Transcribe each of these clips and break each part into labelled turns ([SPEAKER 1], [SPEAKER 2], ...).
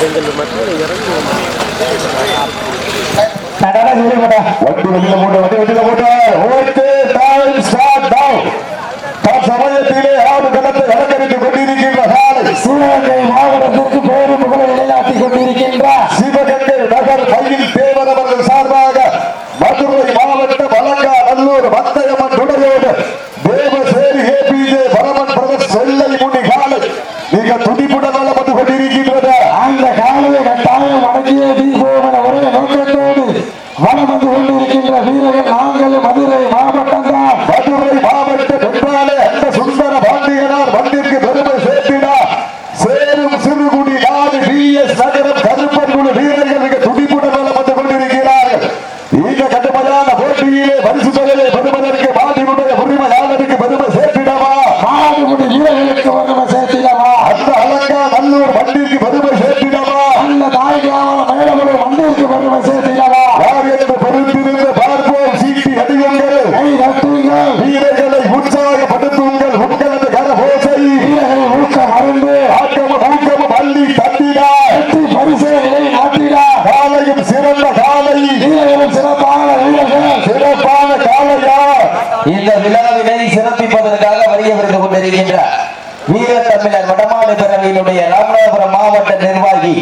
[SPEAKER 1] செங்கல் மட்டும் இறங்கி
[SPEAKER 2] வண்டி வெளியில மூட்டை. வண்டி வெளியில மூட்டை ஓட்டு சமயத்திலே
[SPEAKER 3] வீரத்தமிழர் வடமாடு பேரவையினுடைய ராமநாதபுரம் மாவட்ட நிர்வாகி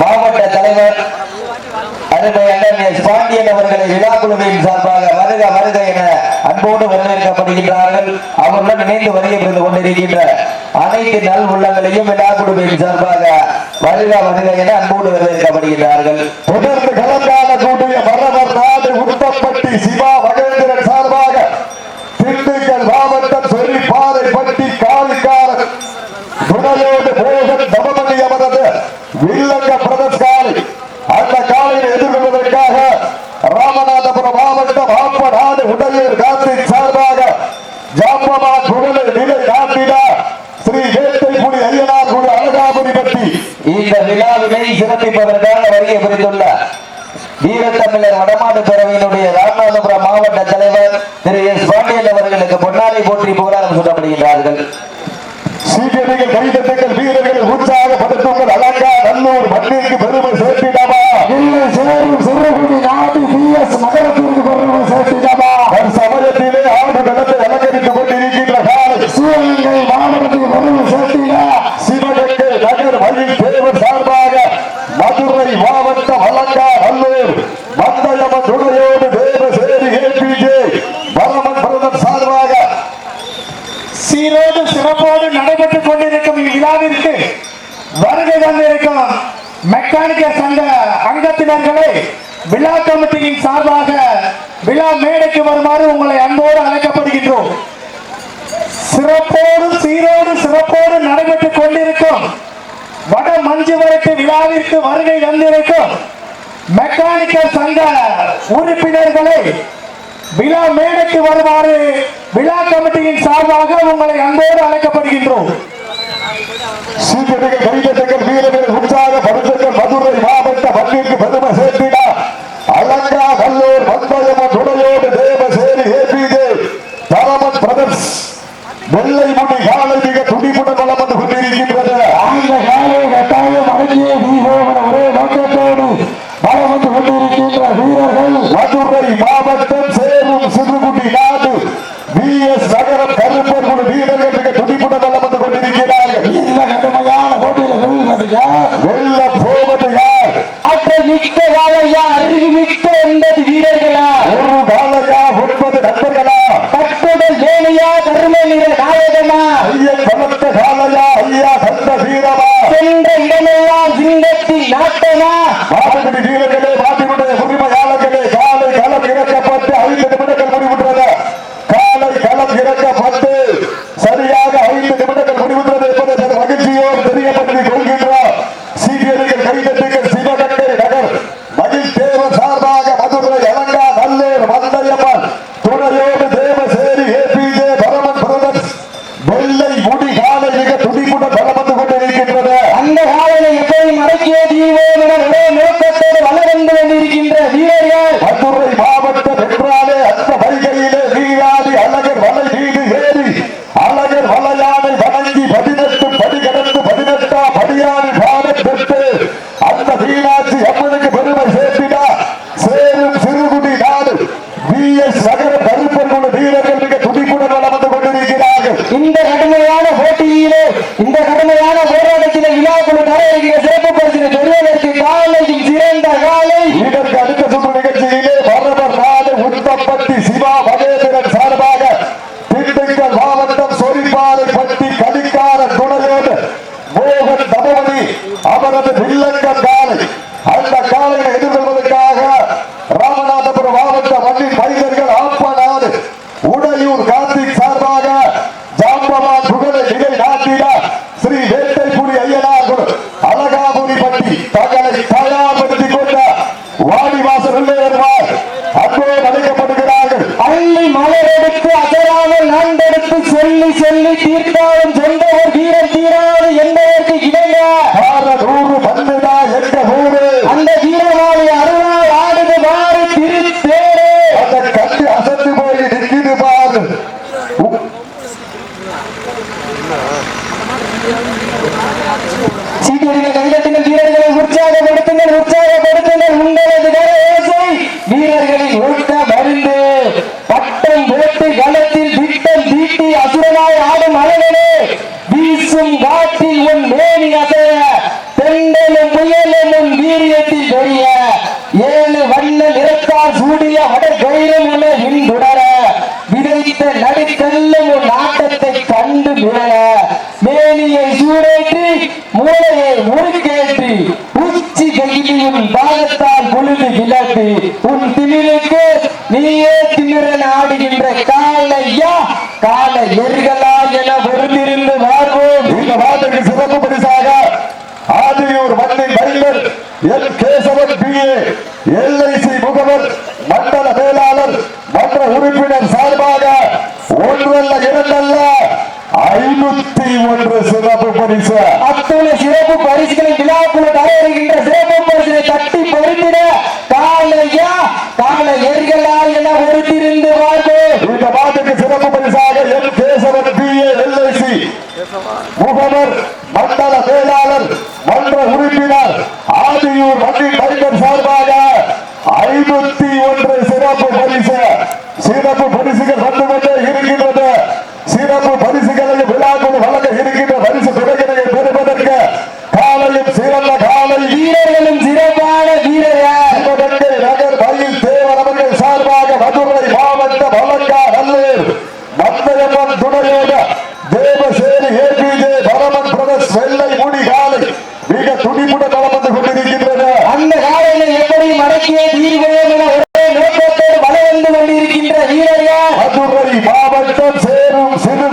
[SPEAKER 3] மாவட்ட தலைவர் அருமை அண்ணன் எஸ் பாண்டியன் அவர்களை விழா குழுவின் சார்பாக வருக வருக என அன்போடு வரவேற்கப்படுகின்றார்கள். அவருடன் இணைந்து வருகை கொண்டிருக்கின்ற அனைத்து நல் உள்ளங்களையும் விழா குழுவின் சார்பாக வருக வருக என அன்போடு வரவேற்கப்படுகின்றார்கள்.
[SPEAKER 2] தொடர்ந்து கலந்தான கூடிய மரவர் நாடு உத்தப்பட்டி சிவா
[SPEAKER 3] போற்றி புகழாரம் சொல்லப்படுகின்றார்கள்
[SPEAKER 2] சிபிஐ கைதட்டங்கள்
[SPEAKER 4] விழாவிற்கு வருகை தந்திருக்கும் மெக்கானிக்கல் சங்க அங்கத்தினர்களை விழா கமிட்டியின் சார்பாக விழா மேடைக்கு வருமாறு உங்களை அன்போடு அழைக்கப்படுகின்றோம். சிறப்போடு சீரோடு சிறப்போடு நடைபெற்றுக் கொண்டிருக்கும் வட மஞ்சுவரத்து விழாவிற்கு வருகை தந்திருக்கும் மெக்கானிக்கல் சங்க உறுப்பினர்களை விழா மேடைக்கு வருமாறு விழா கமிட்டியின் சார்பாக உங்களை அன்போடு அழைக்கப்படுகின்றோம்.
[SPEAKER 2] சீக்கிரத்துக்கு கவிதத்துக்கு வீரர்கள் உற்சாக படுத்துக்கு மதுரை மாவட்ட பள்ளிக்கு பெருமை சேர்த்தினா அலங்கா கல்லூர் பந்தயம துணையோடு தேவசேரி ஏபிஜே தரமன் பிரதர்ஸ் வெள்ளை முடி காலை மிக துடிப்புடன் வளம் வந்து கொண்டிருக்கின்றது.
[SPEAKER 4] அந்த காலை கட்டாயம் அடங்கிய தீபம் ஒரே நோக்கத்தோடு வளம் வந்து கொண்டிருக்கின்ற வீரர்கள்
[SPEAKER 2] மதுரை மாவட்ட போராடி தங்களை தயார்படுத்திக் கொண்ட வாடிவாசல் உள்ளே வருவார் அன்போ அழைக்கப்படுகிறார்கள்.
[SPEAKER 3] அள்ளி மலரெடுத்து அகராமல் நண்டெடுத்து சொல்லி சொல்லி
[SPEAKER 2] தீர்க்க ஒன்று சிறப்பு பரிசு.
[SPEAKER 3] அத்துணை சிறப்பு பரிசுகளை விழாக்குள்ள தலை வருகின்ற சிறப்பு பரிசுகளை தட்டி பொருத்திட காலையா
[SPEAKER 2] এবং সেনা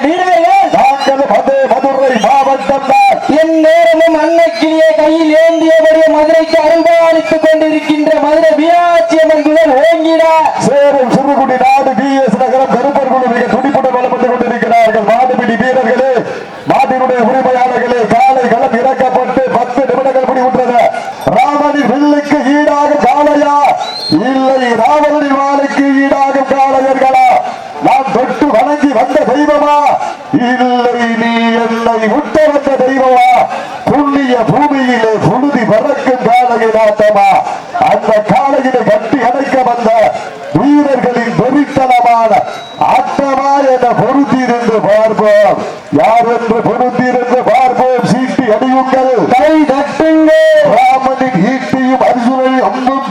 [SPEAKER 2] Vladimir தொட்டு வணங்கி வந்த தெய்வமா? இல்லை நீ என்னை விட்டு வந்த தெய்வமா? புண்ணிய பூமியிலே புழுதி பறக்கும் காலையில் ஆட்டமா அந்த காலையிலே கட்டி அணைக்க வந்த வீரர்களின் வெறித்தனமான ஆட்டமா என பொருத்தியிருந்து பார்ப்போம். யார் என்று பொருத்தியிருந்து பார்ப்போம் சீட்டி அடியுங்கள்
[SPEAKER 3] கை நட்டுங்கள்
[SPEAKER 2] ராமனின் ஈட்டியும் அர்ஜுனன் அம்பும்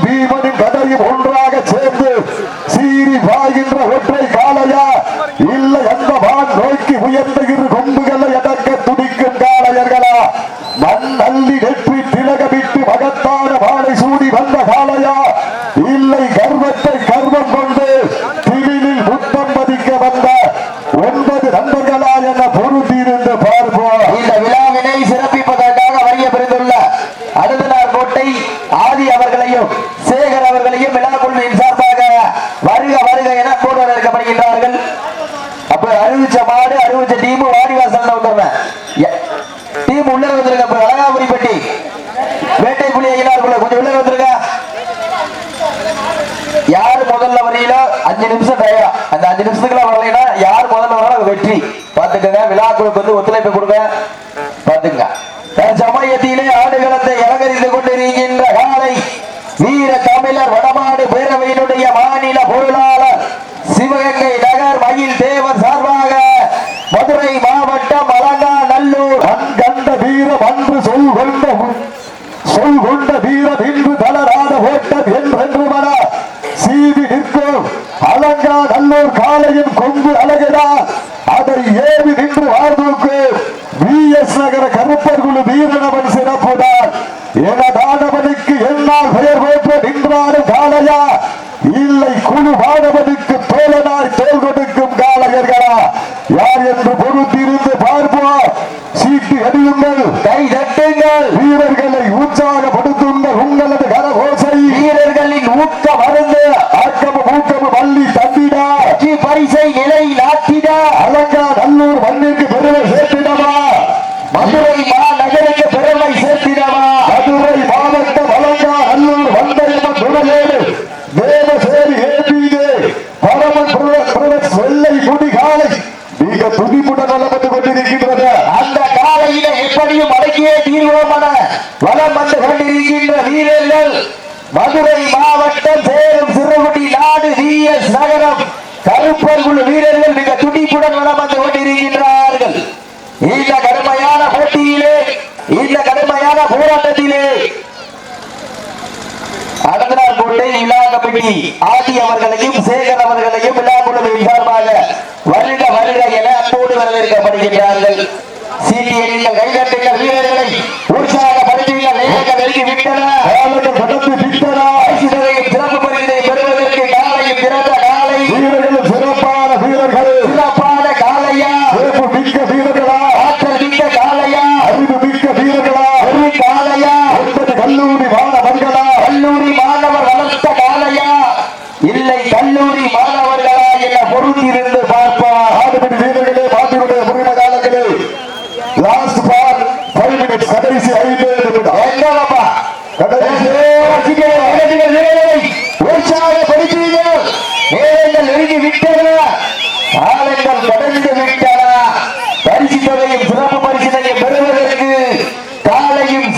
[SPEAKER 3] தம்பி ஆதி அவர்களையும் சேகர் அவர்களையும் விழாக்குழுவின் சார்பாக வருட வருட என அன்போடு வரவேற்கப்படுகின்றார்கள். சீனியர் கைதட்டுங்கள் வீரர்களை உற்சாகப்படுத்தியுள்ள நேரங்கள் விட்டனர்.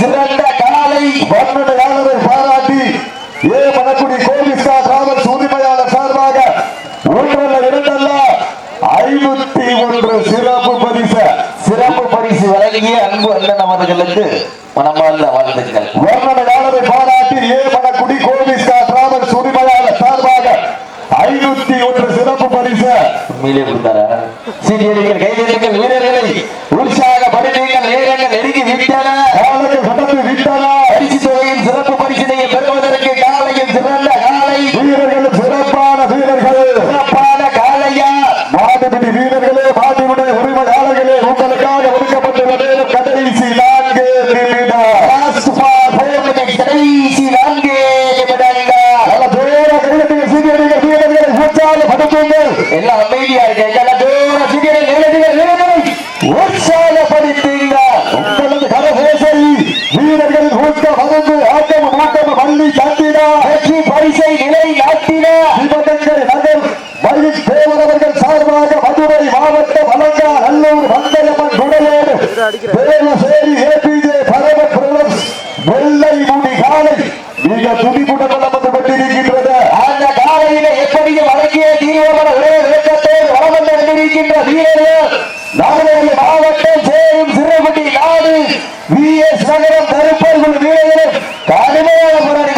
[SPEAKER 3] சிறந்த
[SPEAKER 2] கலாலை வர்ணனையாளர்கள் பாராட்டி ஏ மணக்குடி கோவிஸ்கா காவல் உரிமையாளர் சார்பாக ஒன்றல்ல இரண்டல்ல ஐநூத்தி ஒன்று சிறப்பு பரிசு
[SPEAKER 3] சிறப்பு பரிசு வழங்கிய அன்பு அண்ணன் அவர்களுக்கு மனமார்ந்த வாழ்த்துக்கள்.
[SPEAKER 2] வர்ணனையாளரை பாராட்டி ஏ மணக்குடி கோவிஸ்கா டிராவல் உரிமையாளர் சார்பாக ஐநூத்தி ஒன்று சிறப்பு பரிசு.
[SPEAKER 3] உண்மையிலே கொடுத்தாரா? சரி கைது நாகலோடி மாவட்டம் சேரும் சிறுபடி நாடு வி. எஸ். நகரம் தருப்பர்கள் வீரர்கள் கடுமையாக போராடி